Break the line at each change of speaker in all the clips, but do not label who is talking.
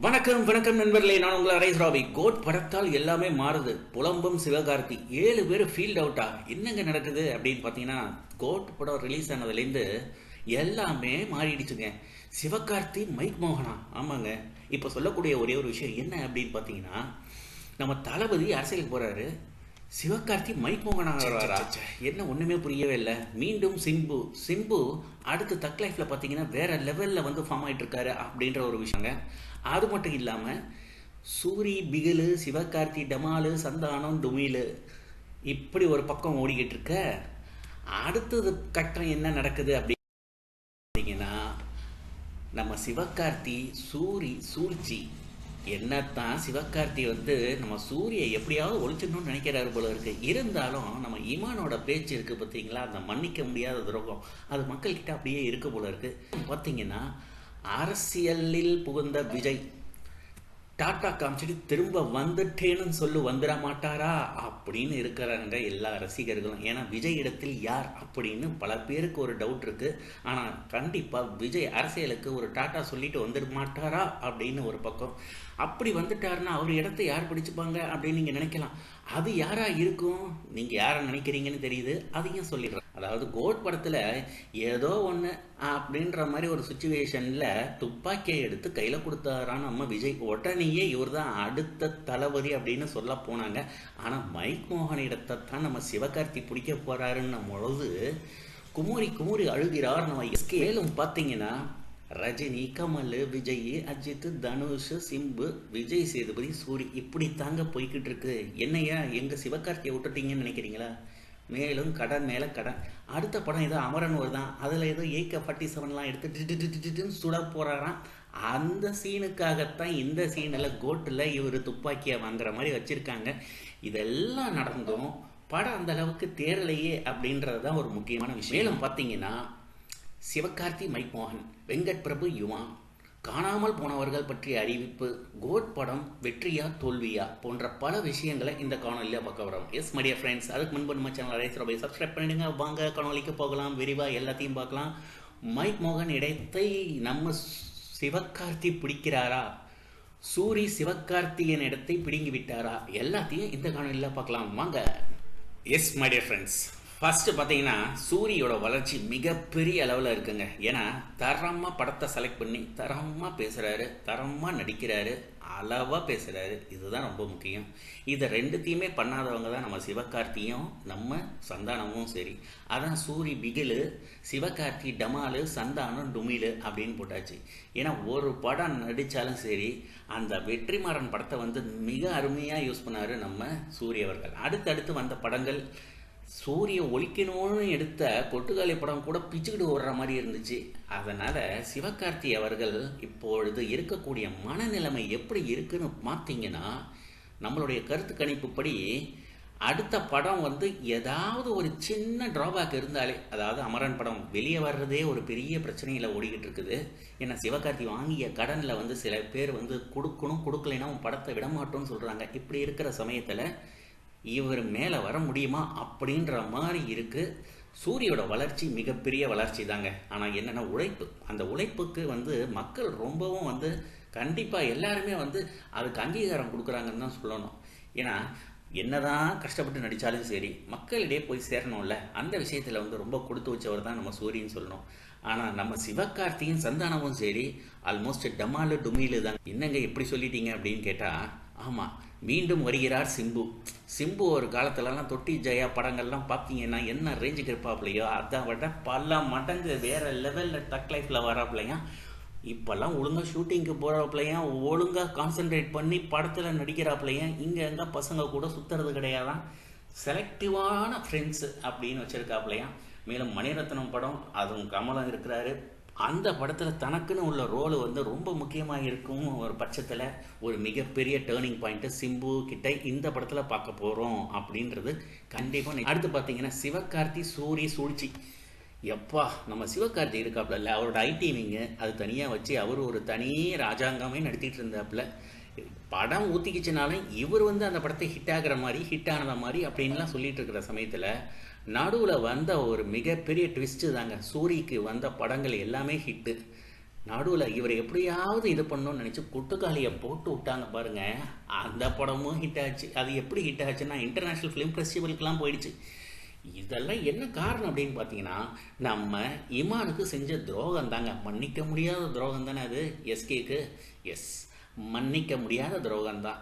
வணக்கம் வணக்கம் நண்பர்களே. நான் உங்கள் அரேஸ் ராபி கோட் படத்தால் எல்லாமே மாறுது. புலம்பும் சிவகார்த்தி. ஏழு பேர் ஃபீல்ட் அவுட்டா என்னங்க நடக்குது அப்படின்னு பார்த்தீங்கன்னா கோட் படம் ரிலீஸ் ஆனதுலேருந்து எல்லாமே மாறிடுச்சுங்க. சிவகார்த்தி மைக் மோகனா. ஆமாங்க. இப்போ சொல்லக்கூடிய ஒரே ஒரு விஷயம் என்ன அப்படின்னு பார்த்தீங்கன்னா நம்ம தளபதி அரசியலுக்கு போகிறாரு சிவகார்த்தி மைக் என்ன ஒண்ணுமே புரியவே இல்லை. மீண்டும் சிம்பு. சிம்பு அடுத்து தக் லைஃப்ல பாத்தீங்கன்னா வேற லெவல்ல வந்து ஃபார்ம் ஆயிட்டு இருக்காரு அப்படின்ற ஒரு விஷயங்க. அது மட்டும் இல்லாம சூரி பிகிலு சிவகார்த்தி டமாலு சந்தானம் துமிலு இப்படி ஒரு பக்கம் ஓடிக்கிட்டு இருக்க அடுத்தது கட்டம் என்ன நடக்குது அப்படி பார்த்தீங்கன்னா நம்ம சிவகார்த்தி சூரி சூழ்ச்சி என்னத்தான் சிவகார்த்தி வந்து நம்ம சூரிய எப்படியாவது ஒழிச்சிடணும்னு நினைக்கிறாரு போல இருக்கு. இருந்தாலும் நம்ம இமானோட பேச்சு இருக்கு பார்த்தீங்களா அந்த மன்னிக்க முடியாத துரோகம். அது மக்கள்கிட்ட அப்படியே இருக்க போல இருக்கு. பார்த்தீங்கன்னா அரசியலில் புகுந்த விஜய் டாட்டா காமிச்சிட்டு திரும்ப வந்துட்டேன்னு சொல்லு வந்துட மாட்டாரா? அப்படின்னு இருக்கிறாங்க எல்லா ரசிகர்களும். ஏன்னா விஜய் இடத்தில் யார் அப்படின்னு பல பேருக்கு ஒரு டவுட் இருக்கு. ஆனால் கண்டிப்பாக விஜய் அரசியலுக்கு ஒரு டாட்டா சொல்லிட்டு வந்துட மாட்டாரா? அப்படின்னு ஒரு பக்கம். அப்படி வந்துட்டாருன்னா அவர் இடத்த யார் பிடிச்சுப்பாங்க அப்படின்னு நீங்கள் நினைக்கலாம். அது யாராக இருக்கும்? நீங்கள் யாரை நினைக்கிறீங்கன்னு தெரியுது. அதையும் சொல்லிடுறேன். அதாவது கோட் படத்தில் ஏதோ ஒன்று அப்படின்ற மாதிரி ஒரு சுச்சுவேஷனில் துப்பாக்கியை எடுத்து கையில் கொடுத்தாரான்னு நம்ம விஜய். உடனேயே இவர் தான் அடுத்த தளபதி அப்படின்னு சொல்ல போனாங்க. ஆனால் மைக் மோகன் இடத்தை தான் நம்ம சிவகார்த்தி பிடிக்க போகிறாருன்னும் பொழுது குமுறி குமுறி அழுகிறார் நம்ம எஸ்கே மேலும் பார்த்தீங்கன்னா ரஜினி கமல் விஜய் அஜித் தனுஷ் சிம்பு விஜய் சேதுபதி சூரி இப்படி தாங்க போய்கிட்டு இருக்கு என்னையா எங்க சிவகார்த்தியை விட்டுட்டீங்கன்னு நினைக்கிறீங்களா? மேலும் கடன் மேல கடன். அடுத்த படம் ஏதோ அமரன் வருதான் அதுல ஏதோ ஏக ஃபார்ட்டி செவன்லாம் எடுத்து டி- டி- சுட போறாராம். அந்த சீனுக்காகத்தான் இந்த சீனில் கோட்டில் இவர் துப்பாக்கியை வாங்குற மாதிரி வச்சுருக்காங்க. இதெல்லாம் நடந்தும். படம் அந்த அளவுக்கு தேரலையே அப்படின்றது தான் ஒரு முக்கியமான விஷயம். மேலும் பார்த்தீங்கன்னா சிவகார்த்தி மைக்மோகன் வெங்கட் பிரபு யுவான் காணாமல் போனவர்கள் பற்றிய அறிவிப்பு கோட் படம் வெற்றியா தோல்வியா போன்ற பல விஷயங்களை இந்த காணொலியில் பார்க்க வரோம். எஸ் மடிய ஃப்ரெண்ட்ஸ் அதுக்கு முன்பு நம்ம சேனல் ரைஸ் சப்ஸ்கிரைப் பண்ணிடுங்க. வாங்க காணொலிக்கு போகலாம் விரிவாக எல்லாத்தையும் பார்க்கலாம். மைக் மோகன் இடத்தை நம்ம சிவகார்த்தி பிடிக்கிறாரா? சூரி சிவகார்த்தியின் இடத்தை பிடுங்கி விட்டாரா? எல்லாத்தையும் இந்த காணொலியில் பார்க்கலாம். வாங்க. Yes my dear friends first பார்த்தீங்கன்னா சூரியோட வளர்ச்சி மிகப்பெரிய அளவில் இருக்குங்க. ஏன்னா தரமாக படத்தை செலக்ட் பண்ணி தரமாக பேசுகிறாரு தரமாக நடிக்கிறாரு அளவாக பேசுகிறாரு இதுதான் ரொம்ப முக்கியம். இதை ரெண்டுத்தையுமே பண்ணாதவங்க தான் நம்ம சிவகார்த்தியும் நம்ம சந்தானமும் சரி. அதான் சூரி பிகிலு சிவகார்த்தி டமாலு சந்தானம் டுமிலு அப்படின்னு போட்டாச்சு. ஏன்னா ஒரு படம் நடித்தாலும் சரி அந்த வெற்றிமாறன் படத்தை வந்து மிக அருமையாக யூஸ் பண்ணாரு நம்ம சூரிய அவர்கள். அடுத்தடுத்து வந்த படங்கள் சூரிய ஒழிக்கணும்னு எடுத்த கொட்டுக்காளி படம் கூட பிச்சுக்கிட்டு ஓடுற மாதிரி இருந்துச்சு. அதனால சிவகார்த்தி அவர்கள் இப்பொழுது இருக்கக்கூடிய மனநிலைமை எப்படி இருக்குன்னு பார்த்தீங்கன்னா நம்மளுடைய கருத்து கணிப்புப்படி அடுத்த படம் வந்து ஏதாவது ஒரு சின்ன ட்ராபேக் இருந்தாலே அதாவது அமரன் படம் வெளியே வர்றதே ஒரு பெரிய பிரச்சனையில் ஓடிக்கிட்டு இருக்குது. ஏன்னா சிவகார்த்தி வாங்கிய கடனில் வந்து சில பேர் வந்து கொடுக்கணும் கொடுக்கலைன்னா உன் படத்தை விடமாட்டோம்னு சொல்கிறாங்க இப்படி இருக்கிற சமயத்தில் இவர் மேலே வர முடியுமா அப்படின்ற மாதிரி இருக்குது சூரியோட வளர்ச்சி மிகப்பெரிய வளர்ச்சி தாங்க ஆனால் என்னென்னா உழைப்பு. அந்த உழைப்புக்கு வந்து மக்கள் ரொம்பவும் வந்து கண்டிப்பாக எல்லாருமே வந்து அதுக்கு அங்கீகாரம் கொடுக்குறாங்கன்னு தான் சொல்லணும். ஏன்னா என்னதான் கஷ்டப்பட்டு நடித்தாலும் சரி மக்களிடையே போய் சேரணும்ல. அந்த விஷயத்தில் வந்து ரொம்ப கொடுத்து வச்சவர் தான் நம்ம சூரியன்னு சொல்லணும். ஆனால் நம்ம சிவகார்த்தியின் சந்தானமும் சரி ஆல்மோஸ்ட் டமாலு டுமிலு தான் என்னங்க எப்படி சொல்லிட்டீங்க அப்படின்னு கேட்டால் ஆமாம் மீண்டும் வருகிறார் சிம்பு. சிம்பு ஒரு காலத்துலலாம் தொட்டி ஜெயா படங்கள்லாம் பார்த்தீங்கன்னா என்ன ரேஞ்சுக்கு இருப்பாப்லையோ அதை விட பல மடங்கு வேற லெவலில் டக் லைஃப்பில் வராப்லையா? இப்போல்லாம் ஒழுங்காக ஷூட்டிங்க்கு போகிறாப்லையா ஒழுங்காக கான்சென்ட்ரேட் பண்ணி படத்தில் நடிக்கிறாப்லையா? இங்கே எங்கே பசங்க கூட சுற்றுறது கிடையாதான் செலக்டிவான ஃப்ரெண்ட்ஸு அப்படின்னு வச்சுருக்காப்லையா? மேலும் மணிரத்னம் படம் அதுவும் கமலம் இருக்கிறாரு. அந்த படத்தில் தனக்குன்னு உள்ள ரோலு வந்து ரொம்ப முக்கியமாக இருக்கும். ஒரு பட்சத்தில் ஒரு மிகப்பெரிய டேர்னிங் பாயிண்ட்டு சிம்பு கிட்ட இந்த படத்தில் பார்க்க போகிறோம் அப்படின்றது கண்டிப்பாக அடுத்து பார்த்தீங்கன்னா சிவகார்த்தி சூரிய சூழ்ச்சி. எப்பா நம்ம சிவகார்த்தி இருக்காப்புல அவரோட ஐடிவிங்கு அது தனியாக வச்சு அவர் ஒரு தனி ராஜாங்கமே நடத்திட்டு இருந்தாப்புல. படம் ஊற்றிக்கிச்சுனாலும் இவர் வந்து அந்த படத்தை ஹிட் ஆகிற மாதிரி ஹிட் ஆனத மாதிரி அப்படின்லாம் சொல்லிட்டு இருக்கிற சமயத்தில் நடுவில் வந்த ஒரு மிகப்பெரிய ட்விஸ்ட்டு தாங்க. சூரிக்கு வந்த படங்கள் எல்லாமே ஹிட்டு நடுவில் இவர் எப்படியாவது இது பண்ணணும்னு நினச்சி குட்டுக்காளியை போட்டு விட்டாங்க பாருங்க. அந்த படமும் ஹிட் ஆச்சு. அது எப்படி ஹிட் ஆச்சுன்னா இன்டர்நேஷ்னல் ஃபிலிம் ஃபெஸ்டிவலுக்குலாம் போயிடுச்சு. இதெல்லாம் என்ன காரணம் அப்படின்னு பார்த்தீங்கன்னா நம்ம இமானுக்கு செஞ்ச துரோகம் தாங்க. மன்னிக்க முடியாத துரோகம் தானே அது எஸ்கேக்கு. எஸ் மன்னிக்க முடியாத துரோகம் தான்.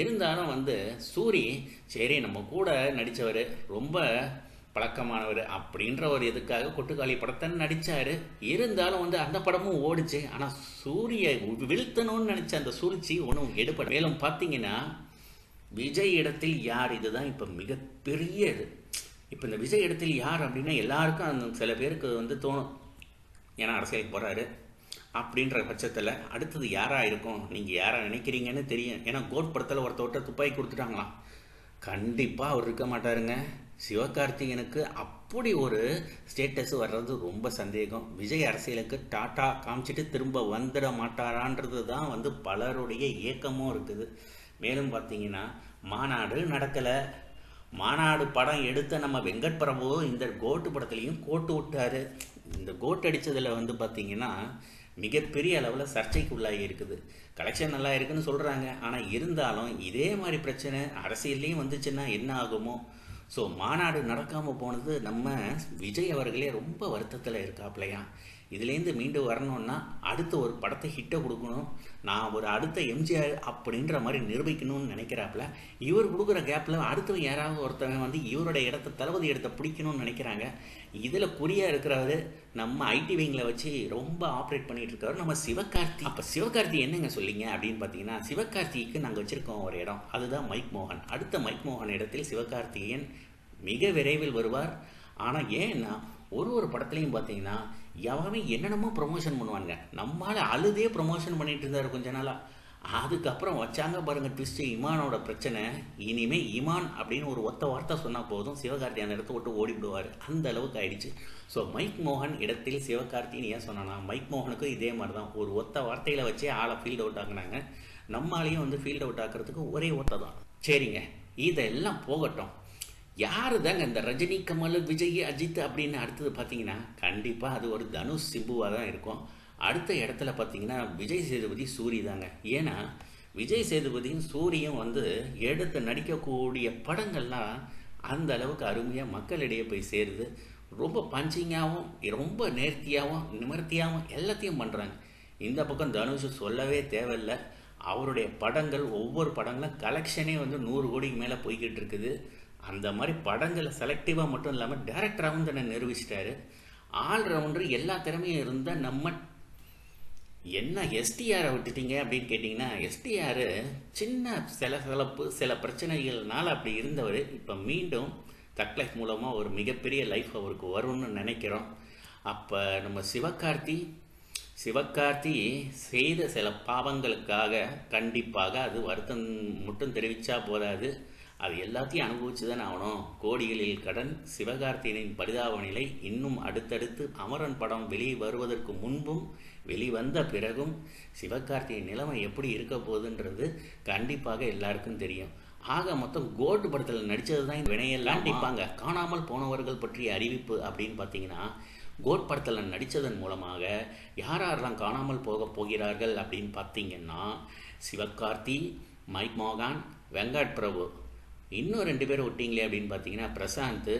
இருந்தாலும் வந்து சூரி சரி நம்ம கூட நடித்தவர் ரொம்ப பழக்கமானவர் அப்படின்ற ஒரு இதுக்காக கொட்டுக்காளி படத்தை நடித்தார் இருந்தாலும் வந்து அந்த படமும் ஓடிச்சு. ஆனால் சூரிய வீழ்த்தணும்னு நினச்ச அந்த சூழ்ச்சி ஒன்றும் எடுப்பட மேலும் பார்த்தீங்கன்னா விஜய் இடத்தில் யார்? இதுதான் இப்போ மிகப்பெரிய இது. இப்போ இந்த விஜய் இடத்தில் யார் அப்படின்னா எல்லாருக்கும் அந்த சில பேருக்கு வந்து தோணும். ஏன்னா அரசியலுக்கு போகிறாரு அப்படின்ற பட்சத்தில் அடுத்தது யாராக இருக்கும்? நீங்கள் யாரை நினைக்கிறீங்கன்னு தெரியும். ஏன்னா கோட் படத்தில் ஒருத்தவர்கிட்ட துப்பாக்கி கொடுத்துட்டாங்களாம். கண்டிப்பாக அவர் இருக்க மாட்டாருங்க. சிவகார்த்திகனுக்கு அப்படி ஒரு ஸ்டேட்டஸ் வர்றது ரொம்ப சந்தேகம். விஜய் அரசியலுக்கு டாட்டா காமிச்சிட்டு திரும்ப வந்துட மாட்டாரான்றது தான் வந்து பலருடைய ஏக்கமும் இருக்குது. மேலும் பார்த்தீங்கன்னா மாநாடு நடக்கலை. மாநாடு படம் எடுத்த நம்ம வெங்கட் பிரபு இந்த கோட்டு படத்துலையும் கோட்டு விட்டாரு. இந்த கோட் அடித்ததில் வந்து பார்த்தீங்கன்னா மிகப்பெரிய அளவில் சர்ச்சைக்கு உள்ளாகி இருக்குது. கலெக்ஷன் நல்லா இருக்குன்னு சொல்கிறாங்க ஆனால் இருந்தாலும் இதே மாதிரி பிரச்சனை அரசியல்லையும் வந்துச்சுன்னா என்ன ஆகுமோ? ஸோ மாநாடு நடக்காமல் போனது நம்ம விஜய் அவர்களே ரொம்ப வருத்தத்தில் இருக்காப்லையா? இதுலேருந்து மீண்டு வரணும்னா அடுத்த ஒரு படத்தை ஹிட்டை கொடுக்கணும். நான் ஒரு அடுத்த எம்ஜிஆர் அப்படின்ற மாதிரி நிரூபிக்கணும்னு நினைக்கிறாப்புல இவர் கொடுக்குற கேப்பில் அடுத்தவன் யாராவது ஒருத்தவங்க வந்து இவரோட இடத்த தளபதி இடத்த பிடிக்கணும்னு நினைக்கிறாங்க. இதில் குறியாக இருக்கிறவர் நம்ம ஐடி விங்கில் வச்சு ரொம்ப ஆப்ரேட் பண்ணிகிட்டு இருக்காரு. நம்ம சிவகார்த்தி. அப்போ சிவகார்த்தி என்னங்க சொல்லிங்க அப்படின்னு பார்த்தீங்கன்னா சிவகார்த்திக்கு நாங்கள் வச்சுருக்கோம் ஒரு இடம். அதுதான் மைக் மோகன். அடுத்த மைக் மோகன் இடத்தில் சிவகார்த்திகேயன் மிக விரைவில் வருவார். ஆனால் ஏன்னா ஒரு ஒரு படத்துலையும் பார்த்தீங்கன்னா எவனே என்னென்னமோ ப்ரொமோஷன் பண்ணுவானுங்க. நம்மளால் அழுதே ப்ரொமோஷன் பண்ணிகிட்டு இருந்தார் கொஞ்ச நாளாக அதுக்கப்புறம் வச்சாங்க பாருங்கள் ட்விஸ்ட்டு இமானோட பிரச்சனை. இனிமேல் இமான் அப்படின்னு ஒரு ஒத்த வார்த்தை சொன்னால் போதும். சிவகார்த்தி அந்த இடத்த விட்டு ஓடிவிடுவார் அந்த அளவுக்கு ஆயிடுச்சு. ஸோ மைக் மோகன் இடத்தில் சிவகார்த்தின்னு ஏன் சொன்னானா மைக் மோகனுக்கும் இதே மாதிரி தான் ஒரு ஒத்த வார்த்தையில் வச்சே ஆளை ஃபீல்ட் அவுட் ஆக்குனாங்க. நம்மளாலையும் வந்து ஃபீல்ட் அவுட் ஆக்குறதுக்கு ஒரே ஒத்த தான் சரிங்க. இதெல்லாம் போகட்டும். யார் தாங்க இந்த ரஜினி கமல் விஜய் அஜித் அப்படின்னு அடுத்தது பார்த்தீங்கன்னா கண்டிப்பாக அது ஒரு தனுஷ் சிம்புவாக தான் இருக்கும். அடுத்த இடத்துல பார்த்தீங்கன்னா விஜய் சேதுபதி சூரி தாங்க. ஏன்னா விஜய் சேதுபதியும் சூரியும் வந்து எடுத்து நடிக்கக்கூடிய படங்கள்லாம் அந்த அளவுக்கு அருமையாக மக்களிடையே போய் சேருது. ரொம்ப பஞ்சிங்காகவும் ரொம்ப நேர்த்தியாகவும் நிமர்த்தியாகவும் எல்லாத்தையும் பண்ணுறாங்க இந்த பக்கம் தனுஷ் சொல்லவே தேவையில்லை. அவருடைய படங்கள் ஒவ்வொரு படங்களும் கலெக்ஷனே வந்து நூறு கோடிக்கு மேலே போய்கிட்டு இருக்குது. அந்த மாதிரி படங்களை செலக்டிவாக மட்டும் இல்லாமல் டேரக்டராகவும் தன்னை நிரூபிச்சிட்டாரு. ஆல்ரவுண்டர் எல்லா திறமையும் இருந்தால் நம்ம என்ன எஸ்டிஆரை விட்டுட்டீங்க அப்படின்னு கேட்டிங்கன்னா எஸ்டிஆர் சின்ன சில சிலப்பு சில பிரச்சனைகள்னால் அப்படி இருந்தவர். இப்போ மீண்டும் தட் லைஃப் மூலமாக ஒரு மிகப்பெரிய லைஃப் அவருக்கு வரும்னு நினைக்கிறோம். அப்போ நம்ம சிவகார்த்தி சிவகார்த்தி செய்த சில பாவங்களுக்காக கண்டிப்பாக அது வருத்தம் மட்டும் தெரிவித்தா போதாது. அது எல்லாத்தையும் அனுபவிச்சு தான் ஆகணும். கோடிகளில் கடன் சிவகார்த்தியனின் பரிதாப நிலை இன்னும் அடுத்தடுத்து அமரன் படம் வெளியே வருவதற்கு முன்பும் வெளிவந்த பிறகும் சிவகார்த்தியின் நிலைமை எப்படி இருக்க போகுதுன்றது கண்டிப்பாக எல்லாருக்கும் தெரியும். ஆக மொத்தம் கோட்டு படத்தில் நடித்தது தான் வினையெல்லாம். நிற்பாங்க காணாமல் போனவர்கள் பற்றிய அறிவிப்பு அப்படின்னு பார்த்தீங்கன்னா கோட் படத்தில் நடித்ததன் மூலமாக யார் யாரெல்லாம் காணாமல் போக போகிறார்கள் அப்படின்னு பார்த்தீங்கன்னா சிவகார்த்தி மைக் மோகான் வெங்கட் பிரபு. இன்னும் ரெண்டு பேர் ஒட்டிங்களே அப்படின்னு பார்த்தீங்கன்னா பிரசாந்த்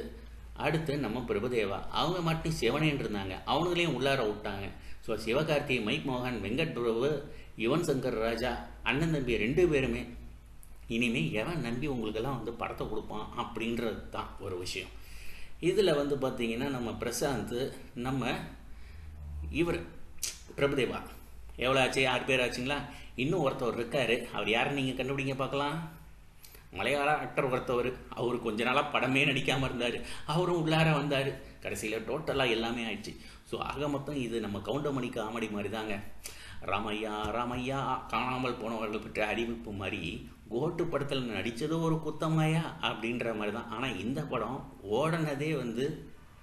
அடுத்து நம்ம பிரபுதேவா. அவங்க மட்டும் சிவனேன்னு இருந்தாங்க. அவனுங்களையும் உள்ளார விட்டாங்க. ஸோ சிவகார்த்தி மைக் மோகன் வெங்கட் பிரபு யுவன் சங்கர் ராஜா அண்ணன் தம்பி ரெண்டு பேருமே இனிமேல் எவன் நம்பி உங்களுக்கெல்லாம் வந்து படத்தை கொடுப்பான் அப்படின்றது தான் ஒரு விஷயம். இதில் வந்து பார்த்திங்கன்னா நம்ம பிரசாந்த் நம்ம இவர் பிரபுதேவா. எவ்வளோ ஆச்சு? ஆறு பேர் ஆச்சுங்களா? இன்னும் ஒருத்தவர் இருக்கார். அவர் யாரை நீங்கள் கண்டுபிடிங்க பார்க்கலாம். மலையாள ஆக்டர் ஒருத்தவர் அவர் கொஞ்ச நாளாக படமே நடிக்காமல் இருந்தார். அவரும் உள்ளார வந்தார். கடைசியில் டோட்டலாக எல்லாமே ஆயிடுச்சு. ஸோ ஆக மொத்தம் இது நம்ம கவுண்டமணி காமெடி மாதிரி தாங்க ராமையா ராமையா காணாமல் போனவர்கள் பற்றிய அறிவிப்பு மாதிரி கோட்டு படத்தில் நடித்ததும் ஒரு குத்தமாயா அப்படின்ற மாதிரி தான் ஆனால் இந்த படம் ஓடனதே வந்து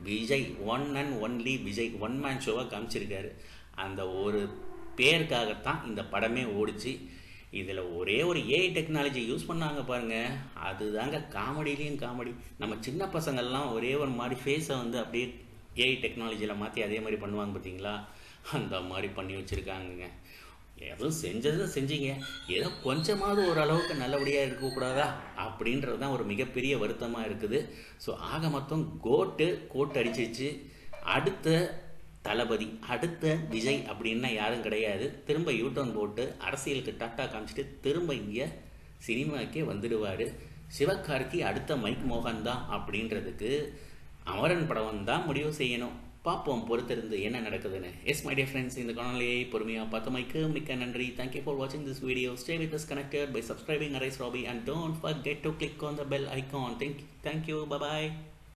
Vijay one and only Vijay one man ஷோவாக காமிச்சிருக்காரு. அந்த ஒரு பேருக்காகத்தான் இந்த படமே ஓடிச்சு. இதில் ஒரே ஒரு ஏஐ டெக்னாலஜி யூஸ் பண்ணாங்க பாருங்கள் அதுதாங்க காமெடியிலையும் காமெடி. நம்ம சின்ன பசங்கள்லாம் ஒரே ஒரு மாதிரி ஃபேஸை வந்து அப்படியே ஏஐ டெக்னாலஜியில் மாற்றி அதே மாதிரி பண்ணுவாங்க பார்த்தீங்களா அந்த மாதிரி பண்ணி வச்சுருக்காங்கங்க. எதுவும் செஞ்சதும் செஞ்சீங்க. ஏதோ கொஞ்சமாவது ஓரளவுக்கு நல்லபடியாக இருக்கக்கூடாதா? அப்படின்றது தான் ஒரு மிகப்பெரிய வருத்தமாக இருக்குது. ஸோ ஆக மொத்தம் கோட்டு கோட்டு அடிச்சிச்சு அடுத்த தளபதி அடுத்த விஜய் அப்படின்னா யாரும் கிடையாது. திரும்ப யூட்டர்ன் போட்டு அரசியலுக்கு டாட்டா காமிச்சிட்டு திரும்ப இங்கே சினிமாக்கே வந்துடுவார். சிவகார்த்தி அடுத்த மைக் மோகன் தான் அப்படின்றதுக்கு அமரன் படம் தான் முடிவு செய்யணும். பார்ப்போம் பொறுத்திருந்து என்ன நடக்குதுன்னு. எஸ் மை டியர் ஃப்ரெண்ட்ஸ் இந்த காணொலியை பொறுமையாக பார்த்தமைக்கு மிக்க நன்றி. தேங்க்யூ ஃபார் வாட்சிங் this video stay with this connected by subscribing arise rabi and don't forget to click on the bell icon. Thank thank you. Bye.